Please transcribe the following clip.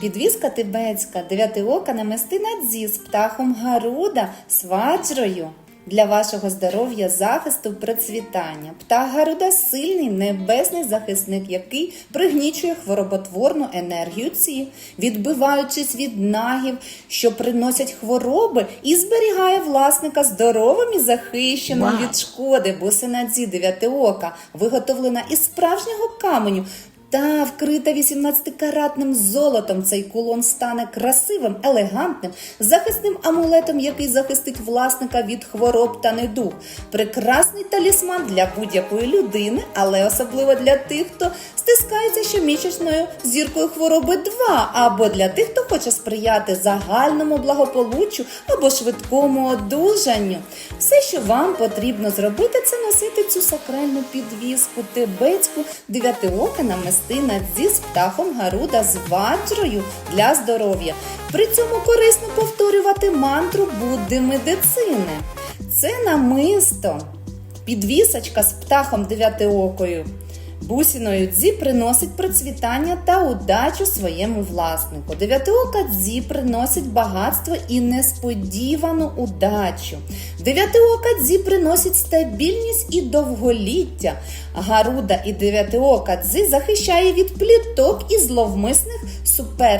Підвізка тибетська, дев'ятиока намистина дзі з птахом Гаруда, з ваджрою. Для вашого здоров'я, захисту, процвітання. Птах Гаруда сильний небесний захисник, який пригнічує хвороботворну енергію ці, відбиваючись від нагів, що приносять хвороби, і зберігає власника здоровим і захищеним Вау! від шкоди. Бусина дзі дев'ятиока, виготовлена із справжнього каменю. Та вкрита 18-каратним золотом цей кулон стане красивим, елегантним, захисним амулетом, який захистить власника від хвороб та недуг. Прекрасний талісман для будь-якої людини, але особливо для тих, хто стискається щомісячною зіркою хвороби 2, або для тих, хто хоче сприяти загальному благополуччю або швидкому одужанню. Все, що вам потрібно зробити, це носити цю сакральну підвіску тибетську дев'ятиока намистина зі птахом Гаруда з ваджрою для здоров'я. При цьому корисно повторювати мантру Будди медицини. Це намисто. Підвісочка з птахом дев'ятиокою. Бусіною дзі приносить процвітання та удачу своєму власнику. Дев'ятиока дзі приносить багатство і несподівану удачу. Дев'ятиока дзі приносить стабільність і довголіття. Гаруда і дев'ятиока дзі захищає від пліток і зловмисних суперників.